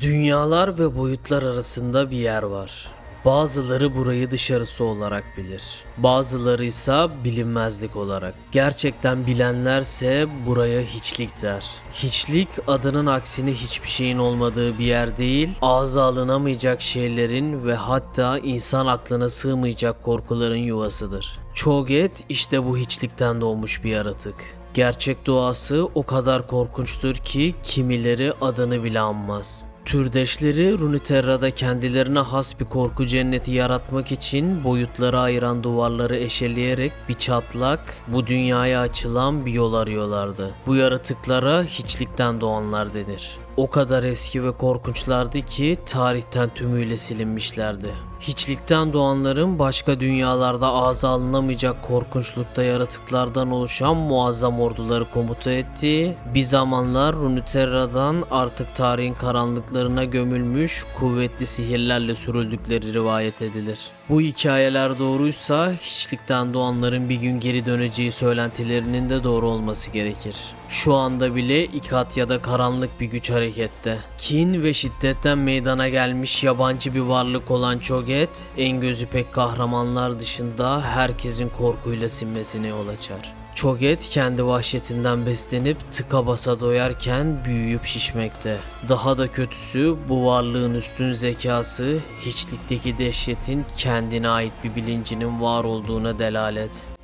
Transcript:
Dünyalar ve boyutlar arasında bir yer var. Bazıları burayı dışarısı olarak bilir. Bazıları ise bilinmezlik olarak. Gerçekten bilenlerse buraya hiçlik der. Hiçlik adının aksine hiçbir şeyin olmadığı bir yer değil, ağza alınamayacak şeylerin ve hatta insan aklına sığmayacak korkuların yuvasıdır. Cho'Gath işte bu hiçlikten doğmuş bir yaratık. Gerçek doğası o kadar korkunçtur ki kimileri adını bile anmaz. Türdeşleri Runeterra'da kendilerine has bir korku cenneti yaratmak için boyutlara ayıran duvarları eşeleyerek bir çatlak, bu dünyaya açılan bir yol arıyorlardı. Bu yaratıklara hiçlikten doğanlar denir. O kadar eski ve korkunçlardı ki tarihten tümüyle silinmişlerdi. Hiçlikten doğanların başka dünyalarda ağza alınamayacak korkunçlukta yaratıklardan oluşan muazzam orduları komuta ettiği, bir zamanlar Runeterra'dan artık tarihin karanlıklarına gömülmüş kuvvetli sihirlerle sürüldükleri rivayet edilir. Bu hikayeler doğruysa hiçlikten doğanların bir gün geri döneceği söylentilerinin de doğru olması gerekir. Şu anda bile İkatya'da karanlık bir güç harekette. Kin ve şiddetten meydana gelmiş yabancı bir varlık olan Cho'Gath, en gözü pek kahramanlar dışında herkesin korkuyla sinmesine yol açar. Cho'Gath kendi vahşetinden beslenip tıka basa doyarken büyüyüp şişmekte. Daha da kötüsü bu varlığın üstün zekası hiçlikteki dehşetin kendine ait bir bilincinin var olduğuna delalet.